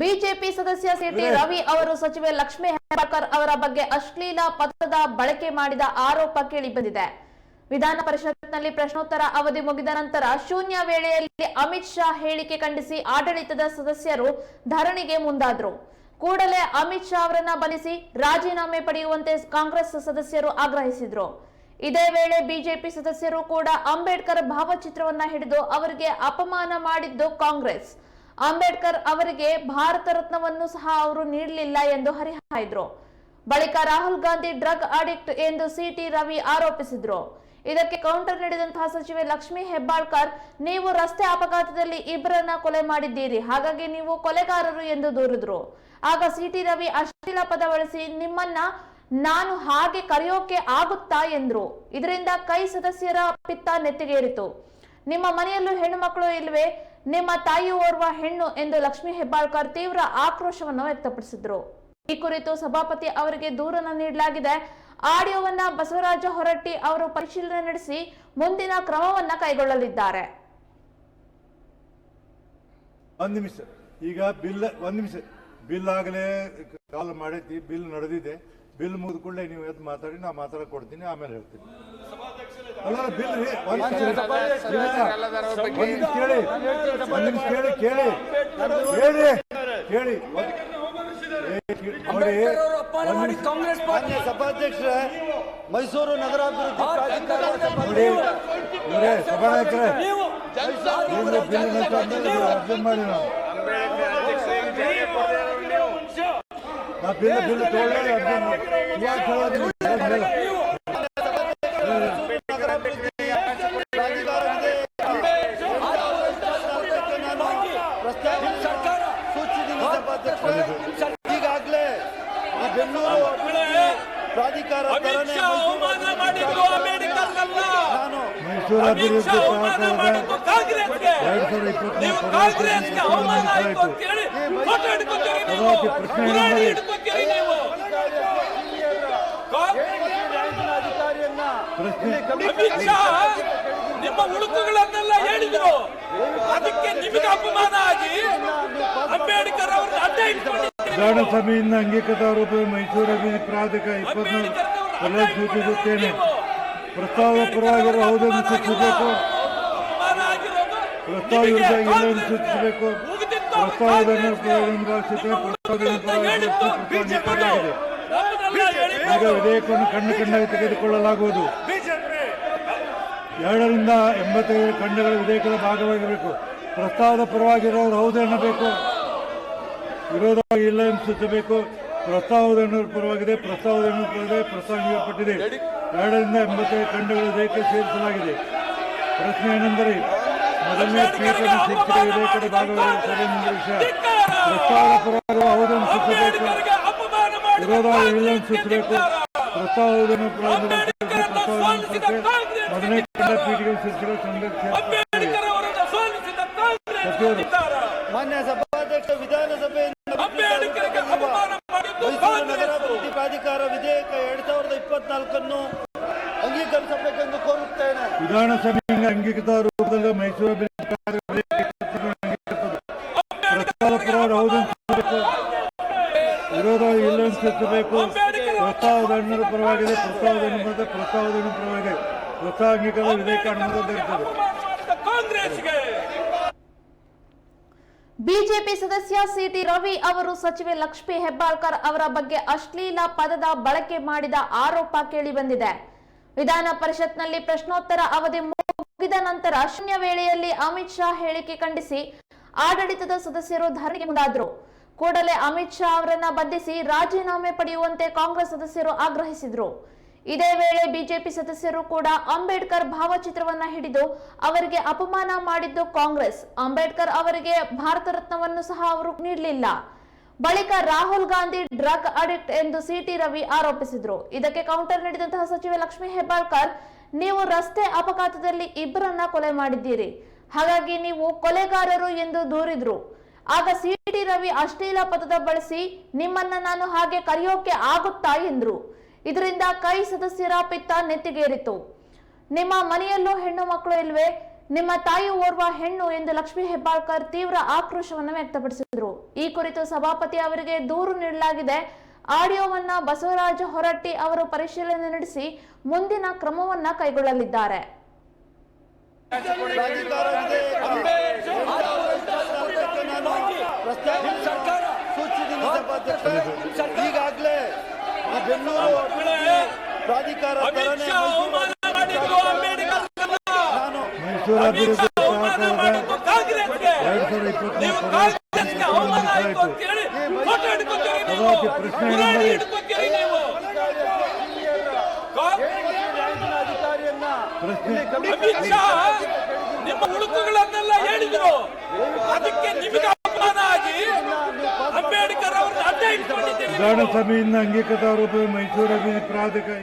BJP ಸದಸ್ಯ city Ravi ಅವರು ಸಚಿವೆ ಲಕ್ಷ್ಮೀ ಹೆಬ್ಬಾಳ್ಕರ್ ಅವರ ಬಗ್ಗೆ ಅಶ್ಲೀಲ ಪದದ ಬಳಕೆ ಮಾಡಿದ ಆರೋಪ ಕೇಳಿಬಂದಿದೆ ವಿಧಾನ ಪರಿಷತ್ನಲ್ಲಿ ಪ್ರಶ್ನೋತ್ತರ ಅವಧಿ ಮುಗಿದ ನಂತರ ಶೂನ್ಯ ವೇಳೆಯಲ್ಲಿ ಅಮಿತ್ ಶಾ ಹೇಳಿಕೆ ಖಂಡಿಸಿ ಆಡಳಿತದ ಸದಸ್ಯರು ಧರಣಿಗೆ ಮುಂದಾದ್ರು. ಕೂಡಲೇ ಅಮಿತ್ ಶಾ ಅವರನ್ನ ಬಲಿಸಿ ರಾಜೀನಾಮೆ ಪಡೆಯುವಂತೆ ಕಾಂಗ್ರೆಸ್ ಸದಸ್ಯರು ಆಗ್ರಹಿಸಿದ್ರು. ಇದೇ ವೇಳೆ ಬಿಜೆಪಿ ಸದಸ್ಯರು ಕೂಡ ಅಂಬೇಡ್ಕರ್ ಭಾವಚಿತ್ರವನ್ನ ಹಿಡಿದು ಅವರಿಗೆ ಅಪಮಾನ ಮಾಡಿದ್ದು ಕಾಂಗ್ರೆಸ್. ಅಂಬೇಡ್ಕರ್ ಅವರಿಗೆ ಭಾರತ ರತ್ನವನ್ನು ಸಹ ಅವರು ನೀಡಲಿಲ್ಲ ಎಂದು ಹರಿಹಾಯ್ದ್ರು. ಬಳಿಕ ರಾಹುಲ್ ಗಾಂಧಿ ಡ್ರಗ್ ಅಡಿಕ್ಟ್ ಎಂದು ಸಿಟಿ ರವಿ ಆರೋಪಿಸಿದ್ರು. ಇದಕ್ಕೆ ಕೌಂಟರ್ ನೀಡಿದಂತಹ ಸಚಿವೆ ಲಕ್ಷ್ಮಿ ಹೆಬ್ಬಾಳ್ಕರ್, ನೀವು ರಸ್ತೆ ಅಪಘಾತದಲ್ಲಿ ಇಬ್ಬರನ್ನ ಕೊಲೆ ಮಾಡಿದ್ದೀರಿ, ಹಾಗಾಗಿ ನೀವು ಕೊಲೆಗಾರರು ಎಂದು ದೂರಿದ್ರು. ಆಗ ಸಿಟಿ ರವಿ ಅಶ್ಲೀಲ ಪದ ಬಳಸಿ ನಿಮ್ಮನ್ನ ನಾನು ಹಾಗೆ ಕರೆಯೋಕೆ ಆಗುತ್ತಾ ಎಂದ್ರು. ಇದರಿಂದ ಕೈ ಸದಸ್ಯರ ಪಿತ್ತ ನೆತ್ತಿಗೇರಿತು. ನಿಮ್ಮ ಮನೆಯಲ್ಲೂ ಹೆಣ್ಣು ಮಕ್ಕಳು ಇಲ್ವೇ? ನಿಮ್ಮ ತಾಯಿ ಓರ್ವ ಹೆಣ್ಣು ಎಂದು ಲಕ್ಷ್ಮಿ ಹೆಬ್ಬಾಳ್ಕರ್ ತೀವ್ರ ಆಕ್ರೋಶವನ್ನು ವ್ಯಕ್ತಪಡಿಸಿದ್ರು. ಈ ಕುರಿತು ಸಭಾಪತಿ ಅವರಿಗೆ ದೂರನ್ನು ನೀಡಲಾಗಿದೆ. ಆಡಿಯೋವನ್ನ ಬಸವರಾಜ ಹೊರಟ್ಟಿ ಅವರು ಪರಿಶೀಲನೆ ನಡೆಸಿ ಮುಂದಿನ ಕ್ರಮವನ್ನ ಕೈಗೊಳ್ಳಲಿದ್ದಾರೆ. ಒಂದು ನಿಮಿಷ. ಈಗ ಬಿಲ್, ಒಂದು ನಿಮಿಷ. ಬಿಲ್ ಆಗಲೇ ಕಾಲ್ ಮಾಡೈತಿ, ಬಿಲ್ ನಡೆದಿದೆ. ಬಿಲ್ ಮುಗಿದ ಕೂಡಲೇ ನೀವು ಎದ್ದು ಮಾತಾಡಿ, ನಾ ಮಾತಾಡಕ್ ಕೊಡ್ತೀನಿ, ಆಮೇಲೆ ಹೇಳ್ತೀನಿ. ಕೇಳಿ. Congress party. ಮಾನ್ಯ ಮೈಸೂರು ನಗರಾಭಿವೃದ್ಧಿ ಸಭಾನಾಯಕರೇ ಅರ್ಜೆಂಟ್ ಮಾಡಿ ನಾವು. ನಾ ಬಿಲ್ ಬಿಲ್ ತಗೊಳ್ಳಿ ಅರ್ಜೆಂಟ್ ಮಾಡಿ. ಇವಾಗ ತಗೊಳ್ಳೋದು ನೀವು ಹೇಳಿ. ನಗರಾಭಿವೃದ್ಧಿ ಪ್ರಾಧಿಕಾರವಿದೆ ಪ್ರಸ್ತಾವನೆ ಸರ್ಕಾರ ಸೂಚಿಸಿದ್ದೀನಿ ಸಭಾಧ್ಯಕ್ಷರೇ ಈಗಾಗಲೇ ಈ ಬೆಂಗಳೂರು ಪ್ರಾಧಿಕಾರ ನಾನು ಮೈಸೂರು ಅಭಿವೃದ್ಧಿ ಕಾಂಗ್ರೆಸ್ಗೆ. ಎರಡ್ ಸಾವಿರದ ನೀವು ಕಾಂಗ್ರೆಸ್ಗೆ ಅವಮಾನ ಆಯ್ತು ಅಂತ ಹೇಳಿ ಫೋಟೋ ಹಿಡ್ಕೊತೀರಿ ನೀವು ಅದಕ್ಕೆ ಪ್ರಶ್ನೆ ಪುರಾಣಿ ಏನಂದ್ರೆ- ಹಿಡ್ಕೊತೀರಿ ನೀವು ಬ್ಯಾಂಕಿನ ಅಧಿಕಾರಿಯನ್ನ ಪ್ರಶ್ನೆ ಅಮಿತ್ ಶಾ ನಿಮ್ಮ ಉಳುಕುಗಳನ್ನೆಲ್ಲ ಹೇಳಿದ್ರು. ಅದಕ್ಕೆ ನಿಮಗೆ ಅಪಮಾನ ಆಗಿ ಅಂಬೇಡ್ಕರ್ ಅವ್ರನ್ನ ಅಡ್ಡ ಇಟ್ಕೊಂಡು ವಿಧಾನಸಭೆಯಿಂದ ಅಂಗೀಕೃತ ಆರೋಪ ಮೈಸೂರು ಅಭಿವೃದ್ಧಿ ಪ್ರಾಧಿಕಾರ ಇಪ್ಪತ್ನಾಲ್ಕು ಎಲ್ಲ ಸೂಚಿಸುತ್ತೇನೆ. ಪ್ರಸ್ತಾವ ಪರವಾಗಿರುವ ಹೌದನ್ನು ಸೂಚಿಸಬೇಕು ಪ್ರಸ್ತಾವ ವಿರುದ್ಧ ಇಲ್ಲವನ್ನು ಕಾಂಗ್ರೆಸ್ ಸೂಚಿಸಬೇಕು ಪ್ರಸ್ತಾವದ ಪ್ರಸ್ತಾವದ ಪರವಾಗಿ ಪರವಾಗಿ ಈಗ ವಿಧೇಯಕವನ್ನು ಕಣ್ಣು ಕಣ್ಣಾಗಿ ತೆಗೆದುಕೊಳ್ಳಲಾಗುವುದು. ಎರಡರಿಂದ ಎಂಬತ್ತೈದು ಖಂಡಗಳ ವಿಧೇಯಕದ ಭಾಗವಾಗಿರಬೇಕು. ಪ್ರಸ್ತಾವದ ಪರವಾಗಿರೋರು ಹೌದು ಎನ್ನಬೇಕು. ವಿರೋಧವಾಗಿ ಇಲ್ಲ ಎಂದು ಸೂಚಿಸಬೇಕು. ಪ್ರಸ್ತಾವದ ಪರವಾಗಿದೆ. ಪ್ರಸ್ತಾವದ ಪರವಾಗಿದೆ. ಪ್ರಸ್ತಾವ ನೀಡಲ್ಪಟ್ಟಿದೆ. ಎರಡರಿಂದ ಎಂಬತ್ತೈದು ಖಂಡಗಳ ವಿಧೇಯಕ ಸೇರಿಸಲಾಗಿದೆ. ಪ್ರಶ್ನೆ ಏನೆಂದರೆ ಮೊದಲನೇ ಪೀಠದ ಶಿಕ್ಷಕ ವಿಧೇಯಕದ ಭಾಗವಾಗಿ ವಿಷಯ. ಪ್ರಸ್ತಾವದ ಪರವಾಗಿರುವ ಹೌದನ್ನು ಸೂಚಿಸಬೇಕು. ಪ್ರಸ್ತಾವವನ್ನು ಮೊದಲನೇ ಕಂಡ ಪೀಠಿಗೆ. ಮಾನ್ಯ ಸಭಾಧ್ಯಕ್ಷ ವಿಧಾನಸಭೆಯಿಂದ ಮೈಸೂರು ಪ್ರಾಧಿಕಾರ ವಿಧೇಯಕ ಎರಡ್ ಸಾವಿರದ ಇಪ್ಪತ್ನಾಲ್ಕನ್ನು ಅಂಗೀಕರಿಸಬೇಕೆಂದು ಕೋರುತ್ತೇನೆ. ವಿಧಾನಸಭೆಯಿಂದ ಅಂಗೀಕೃತ ರೂಪದಲ್ಲಿ ಮೈಸೂರು ಅಭಿವೃದ್ಧಿ ಪ್ರಾಧಿಕಾರ ಅಂಗೀಕರಿಸುತ್ತದೆ. ಪ್ರಸ್ತಾವ ಪರವಾದ ಹೌದನ್ನು ಸೂಚಿಸಬೇಕು ವಿರೋಧವಾಗಿ ಇಲ್ಲ ಪ್ರಸ್ತಾವದ ಅನುಮತಿ ಪರವಾಗಿದೆ ಪ್ರಸ್ತಾವದ ಅನುಮತಿ ಪ್ರಸ್ತಾವದ ಹಣ್ಣು ಪರವಾಗಿದೆ ಪ್ರಸ್ತಾವ ಅಂಗೀಕಾರದ ವಿಧೇಯಕ ಕಾಂಗ್ರೆಸ್ಗೆ ಬಿಜೆಪಿ ಸದಸ್ಯ ಸಿಟಿ ರವಿ ಅವರು ಸಚಿವೆ ಲಕ್ಷ್ಮೀ ಹೆಬ್ಬಾಳ್ಕರ್ ಅವರ ಬಗ್ಗೆ ಅಶ್ಲೀಲ ಪದದ ಬಳಕೆ ಮಾಡಿದ ಆರೋಪ ಕೇಳಿಬಂದಿದೆ ವಿಧಾನ ಪರಿಷತ್ನಲ್ಲಿ ಪ್ರಶ್ನೋತ್ತರ ಅವಧಿ ಮುಗಿದ ನಂತರ ಶೂನ್ಯ ವೇಳೆಯಲ್ಲಿ ಅಮಿತ್ ಶಾ ಹೇಳಿಕೆ ಖಂಡಿಸಿ ಆಡಳಿತದ ಸದಸ್ಯರು ಧರಣಿಗೆ ಮುಂದಾದ್ರು. ಕೂಡಲೇ ಅಮಿತ್ ಶಾ ಅವರನ್ನ ಬಂಧಿಸಿ ರಾಜೀನಾಮೆ ಪಡೆಯುವಂತೆ ಕಾಂಗ್ರೆಸ್ ಸದಸ್ಯರು ಆಗ್ರಹಿಸಿದ್ರು. ಇದೇ ವೇಳೆ ಬಿಜೆಪಿ ಸದಸ್ಯರು ಕೂಡ ಅಂಬೇಡ್ಕರ್ ಭಾವಚಿತ್ರವನ್ನ ಹಿಡಿದು ಅವರಿಗೆ ಅಪಮಾನ ಮಾಡಿದ್ದು ಕಾಂಗ್ರೆಸ್. ಅಂಬೇಡ್ಕರ್ ಅವರಿಗೆ ಭಾರತ ರತ್ನವನ್ನು ಸಹ ಅವರು ನೀಡಲಿಲ್ಲ. ಬಳಿಕ ರಾಹುಲ್ ಗಾಂಧಿ ಡ್ರಗ್ ಅಡಿಕ್ಟ್ ಎಂದು ಸಿಟಿ ರವಿ ಆರೋಪಿಸಿದ್ರು. ಇದಕ್ಕೆ ಕೌಂಟರ್ ನೀಡಿದಂತಹ ಸಚಿವೆ ಲಕ್ಷ್ಮೀ ಹೆಬ್ಬಾಳ್ಕರ್, ನೀವು ರಸ್ತೆ ಅಪಘಾತದಲ್ಲಿ ಇಬ್ಬರನ್ನ ಕೊಲೆ ಮಾಡಿದ್ದೀರಿ. ಹಾಗಾಗಿ ನೀವು ಕೊಲೆಗಾರರು ಎಂದು ದೂರಿದ್ರು. ಆಗ ಸಿ ಟಿ ರವಿ ಅಶ್ಲೀಲ ಪದದ ಬಳಸಿ, ನಿಮ್ಮನ್ನ ನಾನು ಹಾಗೆ ಕರೆಯೋಕೆ ಆಗುತ್ತಾ? ಎಂದ್ರು. ಇದರಿಂದ ಕೈ ಸದಸ್ಯರ ಪಿತ್ತ ನೆತ್ತಿಗೇರಿತು. ನಿಮ್ಮ ಮನೆಯಲ್ಲೂ ಹೆಣ್ಣು ಮಕ್ಕಳು ಇಲ್ವೇ? ನಿಮ್ಮ ತಾಯಿ ಓರ್ವ ಹೆಣ್ಣು? ಎಂದು ಲಕ್ಷ್ಮಿ ಹೆಬ್ಬಾಳ್ಕರ್ ತೀವ್ರ ಆಕ್ರೋಶವನ್ನು ವ್ಯಕ್ತಪಡಿಸಿದ್ರು. ಈ ಕುರಿತು ಸಭಾಪತಿ ಅವರಿಗೆ ದೂರು ನೀಡಲಾಗಿದೆ. ಆಡಿಯೋವನ್ನ ಬಸವರಾಜ ಹೊರಟ್ಟಿ ಅವರು ಪರಿಶೀಲನೆ ನಡೆಸಿ ಮುಂದಿನ ಕ್ರಮವನ್ನ ಕೈಗೊಳ್ಳಲಿದ್ದಾರೆ. ಈಗಾಗಲೇ ಬೆಂಗಳೂರು ಪ್ರಾಧಿಕಾರ ಅಮಿತ್ ಶಾ ನಿಮ್ಮ ಉಳುಕುಗಳನ್ನೆಲ್ಲ ಹೇಳಿದ್ರು. ಅದಕ್ಕೆ ನಿಮಗೆ ಅಪಮಾನ ಆಗಿ ಗೌಡ ಸಭೆಯಿಂದ ಅಂಗೀಕೃತ ಆರೋಪ ಮೈಸೂರು ಅಭಿವೃದ್ಧಿ ಪ್ರಾಧಿಕಾರ